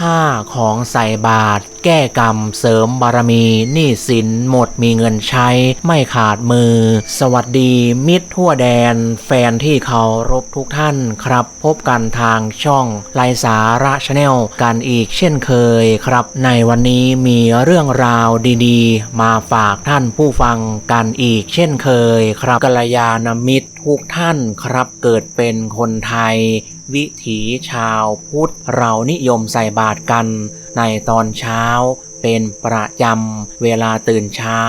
ห้าของใส่บาตร แก้กรรม เสริมบารมีหนี้สินหมดมีเงินใช้ ไม่ขาดมือ สวัสดีมิตรทั่วแดน แฟนที่เคารพทุกท่านครับ พบกันทางช่องไลสาระชาแนลกันอีกเช่นเคยครับ ในวันนี้มีเรื่องราวดีๆ มาฝากท่านผู้ฟังกันอีกเช่นเคยครับกัลยาณมิตรทุกท่านครับเกิดเป็นคนไทย วิถีชาวพุทธเรานิยมใส่บาตรกัน ในตอนเช้าเป็นประจำเวลาตื่นเช้า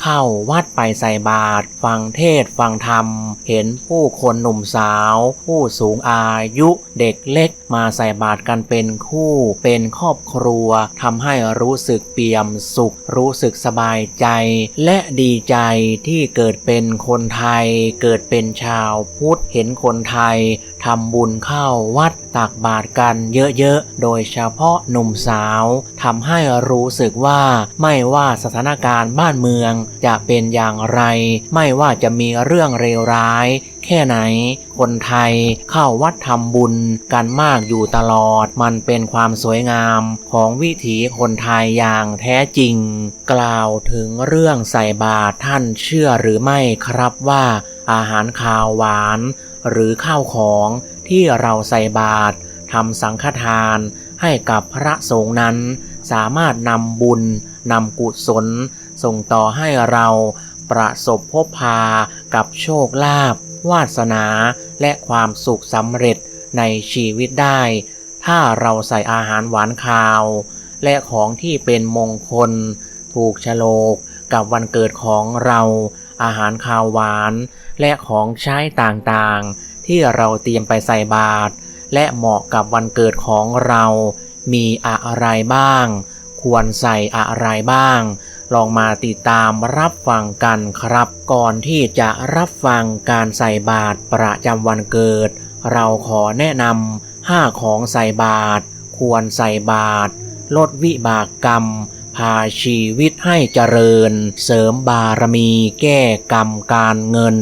เข้าวัดไปใส่บาตรฟังเทศฟังธรรม เห็นผู้คนหนุ่มสาว ผู้สูงอายุเด็กเล็ก มาใส่บาตรกันเป็นคู่เป็นครอบครัวทำให้รู้สึกเปี่ยมสุข รู้สึกสบายใจ และดีใจที่เกิดเป็นคนไทย เกิดเป็นชาวพุทธเห็นคนไทยทำบุญเข้าวัดตักบาตรกันเยอะๆ โดยเฉพาะหนุ่มสาวทำให้รู้สึกว่าไม่ว่าสถานการณ์บ้านเมืองจะเป็นอย่างไร ไม่ว่าจะมีเรื่องเลวร้ายแค่ไหน คนไทยเข้าวัดทำบุญกันมากอยู่ตลอด มันเป็นความสวยงามของวิถีคนไทยอย่างแท้จริง กล่าวถึงเรื่องใส่บาตรท่านเชื่อหรือไม่ครับว่าอาหารคาวหวาน หรือข้าวของที่เราใส่บาตรทำสังฆทานให้กับพระสงฆ์นั้น สามารถนำบุญนำกุศล ส่งต่อให้เราประสบพบพากับโชคลาภ วาสนาและความสุขสำเร็จในชีวิตได้ ถ้าเราใส่อาหารหวานคาว และของที่เป็นมงคล ถูกฉลกกับวันเกิดของเรา อาหารคาวหวาน และของใช้ต่างๆ ที่เราเตรียมไปใส่บาตรและเหมาะกับวันเกิดของเรา มีอะไรบ้าง ควรใส่อะไรบ้าง ลองมาติดตามรับฟังกันครับ ก่อนที่จะรับฟังการใส่บาตรประจำวันเกิด เราขอแนะนำห้าของใส่บาตรควรใส่บาตรลดวิบากกรรม พาชีวิตให้เจริญ เสริมบารมีแก้กรรมการเงิน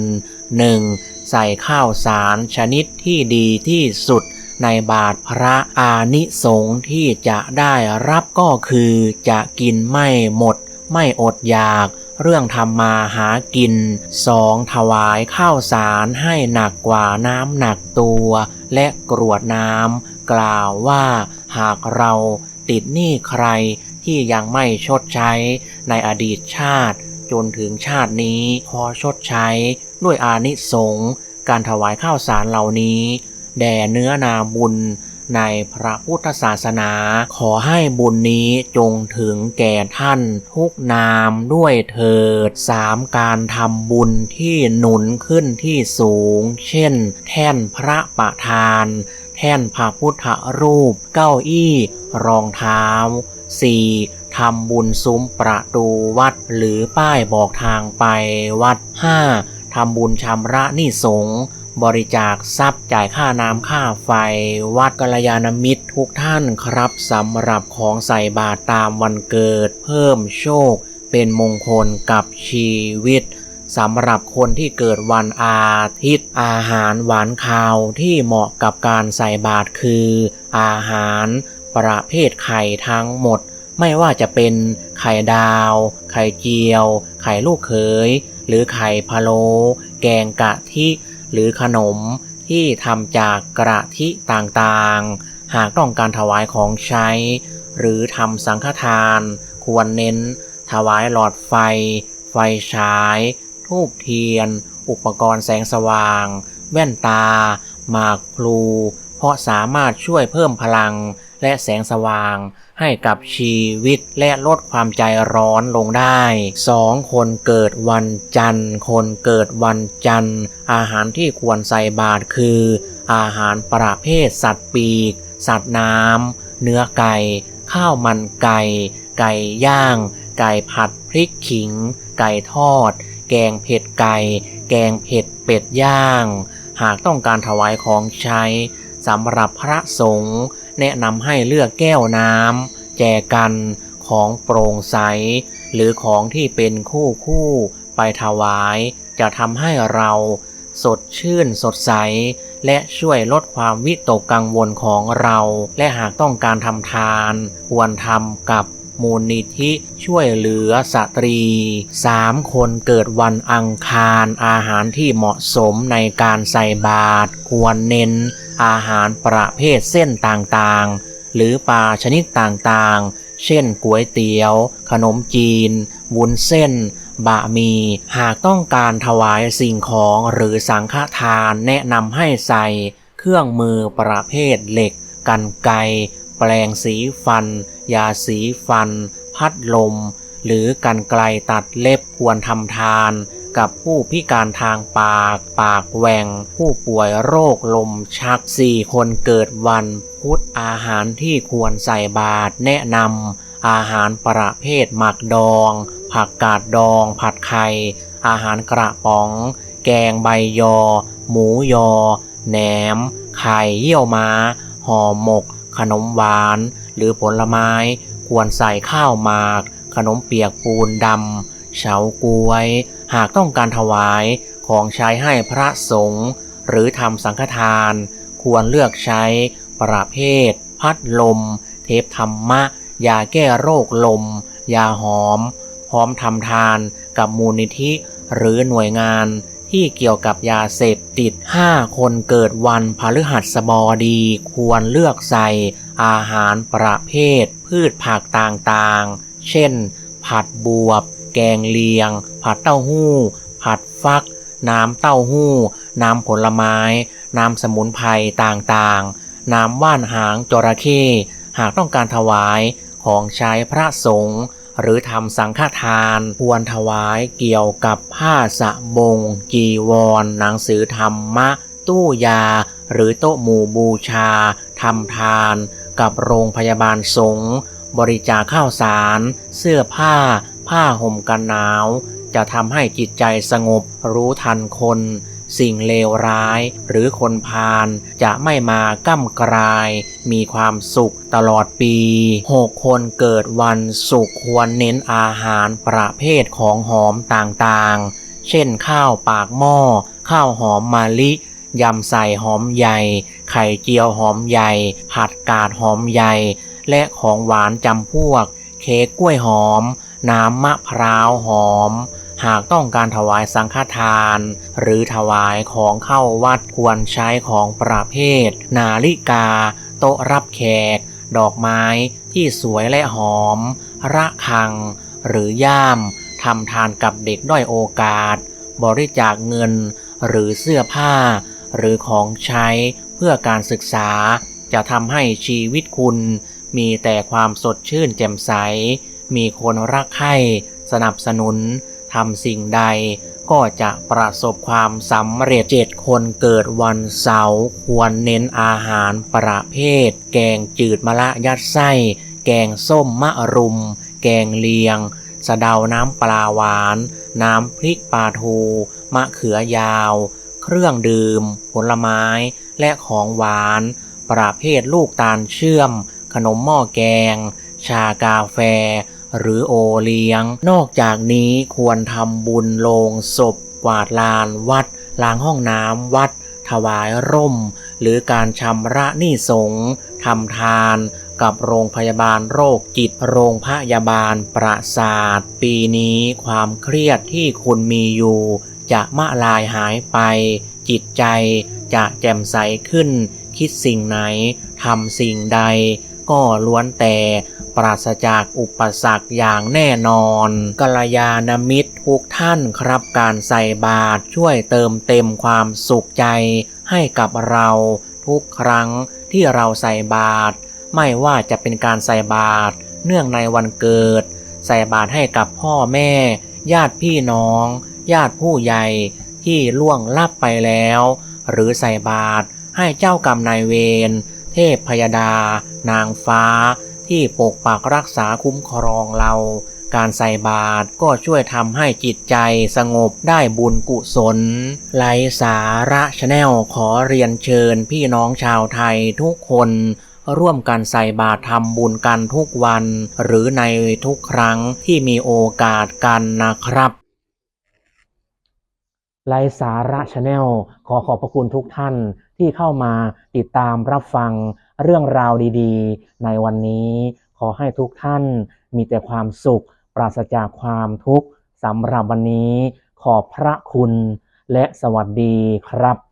1. ใส่ข้าวสารชนิดที่ดีที่สุดในบาทพระอานิสงส์ที่จะได้รับก็คือจะกินไม่หมด ไม่อดอยาก เรื่องทำมาหากิน 2. ถวายข้าวสารให้หนักกว่าน้ำหนักตัว และกรวดน้ำกล่าวว่าหากเราติดหนี้ใครที่ยังไม่ชดใช้ในอดีตชาติ จนถึงชาตินี้ขอชดใช้ด้วยอานิสงส์การถวายข้าวสารเหล่านี้ แด่เนื้อนาบุญ ในพระพุทธศาสนา ขอให้บุญนี้จงถึงแก่ท่านทุกนามด้วยเถิดสามการทำบุญที่หนุนขึ้นที่สูง เช่น แท่นพระประธาน แท่นพระพุทธรูป เก้าอี้ รองเท้า 4. ทำบุญซุ้มประตูวัดหรือป้ายบอกทางไปวัด 5. ทำบุญชำระหนี้สงฆ์ บริจาคทรัพย์จ่ายค่าน้ำค่าไฟ วัดกัลยาณมิตรทุกท่านครับสำหรับของใส่บาตรตามวันเกิด เพิ่มโชค เป็นมงคลกับชีวิตสำหรับคนที่เกิดวันอาทิตย์ อาหารหวานคาวที่เหมาะกับการใส่บาตรคือ อาหารประเภทไข่ทั้งหมด ไม่ว่าจะเป็นไข่ดาว ไข่เจียว ไข่ลูกเขย หรือไข่พะโล้แกงกะทิ หรือขนมที่ทำจากกระทิต่างๆ หากต้องการถวายของใช้ หรือทำสังฆทาน ควรเน้น ถวายหลอดไฟ ไฟฉายทูบเทียน อุปกรณ์แสงสว่าง แว่นตา หมากพลู เพราะสามารถช่วยเพิ่มพลัง และแสงสว่างให้กับชีวิตและลดความใจร้อนลงได้ 2. คนเกิดวันจันทร์ คนเกิดวันจันทร์ อาหารที่ควรใส่บาตรคือ อาหารประเภทสัตว์ปีก สัตว์น้ำเนื้อไก่ ข้าวมันไก่ ไก่ย่าง ไก่ผัดพริกขิง ไก่ทอด แกงเผ็ดไก่ แกงเผ็ดเป็ดย่าง หากต้องการถวายของใช้สำหรับพระสงฆ์ แนะนำให้เลือกแก้วน้ำแจกันของโปร่งใส หรือของที่เป็นคู่คู่ไปถวาย จะทำให้เราสดชื่นสดใส และช่วยลดความวิตกกังวลของเรา และหากต้องการทำทาน ควรทำกับมูลนิธิช่วยเหลือสตรี3คนเกิดวันอังคารอาหารที่เหมาะสมในการใส่บาตรควรเน้น อาหารประเภทเส้นต่างๆ หรือปลาชนิดต่างๆ เช่นก๋วยเตี๋ยว ขนมจีน วุ้นเส้น บะหมี่ หากต้องการถวายสิ่งของหรือสังฆทานแนะนำให้ใส่ เครื่องมือประเภทเหล็ก กันไกแปลงสีฟัน ยาสีฟัน พัดลม หรือกันไกลตัดเล็บควรทำทาน กับผู้พิการทางปาก ปากแหว่ง ผู้ป่วยโรคลมชักสี่คนเกิดวันพุธอาหารที่ควรใส่บาตรแนะนำอาหารประเภทหมักดอง ผักกาดดอง ผัดไข่ อาหารกระป๋อง แกงใบยอ หมูยอ แหนม ไข่เยี่ยวม้า ห่อหมก ขนมหวาน หรือผลไม้ ควรใส่ข้าวหมาก ขนมเปียกปูนดำ เฉาก๊วย หากต้องการถวายของใช้ให้พระสงฆ์หรือทำสังฆทาน ควรเลือกใช้ประเภท พัดลม เทปธรรมะ ยาแก้โรคลม ยาหอม พร้อมทำทานกับมูลนิธิหรือหน่วยงานที่เกี่ยวกับยาเสพติด 5 คนเกิดวันพฤหัสบดี ควรเลือกใส่อาหารประเภท พืชผักต่างๆ เช่น ผัดบวบ แกงเลียง ผัดเต้าหู้ ผัดฟัก น้ำเต้าหู้ น้ำผลไม้ น้ำสมุนไพรต่างๆ น้ำว่านหางจระเข้หากต้องการถวายของใช้พระสงฆ์หรือทำสังฆทานควรถวายเกี่ยวกับผ้าสะบงจีวร หนังสือธรรมะ ตู้ยา หรือโต๊ะหมู่บูชาทำทาน กับโรงพยาบาลสงฆ์บริจาคข้าวสาร เสื้อผ้า ผ้าห่มกันหนาว จะทำให้จิตใจสงบรู้ทันคน สิ่งเลวร้ายหรือคนพาลจะไม่มาก้ำกราย มีความสุขตลอดปี6คนเกิดวันศุกร์ควรเน้นอาหารประเภทของหอมต่างๆ เช่นข้าวปากหม้อ ข้าวหอมมะลิยำใส่หอมใหญ่ ไข่เจียวหอมใหญ่ ผัดกาดหอมใหญ่ และของหวานจำพวก เค้กกล้วยหอม น้ำมะพร้าวหอม หากต้องการถวายสังฆทาน หรือถวายของเข้าวัดควรใช้ของประเภท นาฬิกา โต๊ะรับแขก ดอกไม้ที่สวยและหอม ระฆัง หรือย่ามทำทานกับเด็กด้อยโอกาส บริจาคเงิน หรือเสื้อผ้า หรือของใช้เพื่อการศึกษา จะทำให้ชีวิตคุณมีแต่ความสดชื่นแจ่มใส มีคนรักใคร่สนับสนุนทำสิ่งใดก็จะประสบความสำเร็จเจ็ดคนเกิดวันเสาร์ควรเน้นอาหารประเภท แกงจืดมะละยัดไส้ แกงส้มมะรุม แกงเลียง สะเดาน้ำปลาหวาน น้ำพริกปลาทู มะเขือยาว เครื่องดื่ม ผลไม้ และของหวาน ประเภทลูกตาลเชื่อม ขนมหม้อแกง ชากาแฟ หรือโอเลี้ยง นอกจากนี้ควรทำบุญโลงศพ กวาดลานวัด ล้างห้องน้ำวัด ถวายร่ม หรือการชำระหนี้สงฆ์ทำทานกับโรงพยาบาลโรคจิตโรงพยาบาลประสาท ปีนี้ความเครียดที่คุณมีอยู่ จะมะลายหายไป จิตใจจะแจ่มใสขึ้น คิดสิ่งไหนทำสิ่งใด ก็ล้วนแต่ปราศจากอุปสรรคอย่างแน่นอนกัลยาณมิตรทุกท่านครับการใส่บาตรช่วยเติมเต็มความสุขใจให้กับเราทุกครั้งที่เราใส่บาตรไม่ว่าจะเป็นการใส่บาตรเนื่องในวันเกิด ใส่บาตรให้กับพ่อแม่ ญาติพี่น้อง ญาติผู้ใหญ่ที่ล่วงลับไปแล้ว หรือใส่บาตรให้เจ้ากรรมนายเวร เทพพยดา นางฟ้า ที่ปกปักรักษาคุ้มครองเรา การใส่บาตรก็ช่วยทำให้จิตใจสงบได้บุญกุศลไลสาระชาแนลขอเรียนเชิญพี่น้องชาวไทยทุกคนร่วมกันใส่บาตรทำบุญกันทุกวัน หรือในทุกครั้งที่มีโอกาสกันนะครับ ไลฟ์สาระชาแนลขอขอบพระคุณทุกท่านที่เข้ามาติดตามรับฟังเรื่องราวดีๆ ในวันนี้ ขอให้ทุกท่านมีแต่ความสุข ปราศจากความทุกข์สำหรับวันนี้ ขอบพระคุณและสวัสดีครับ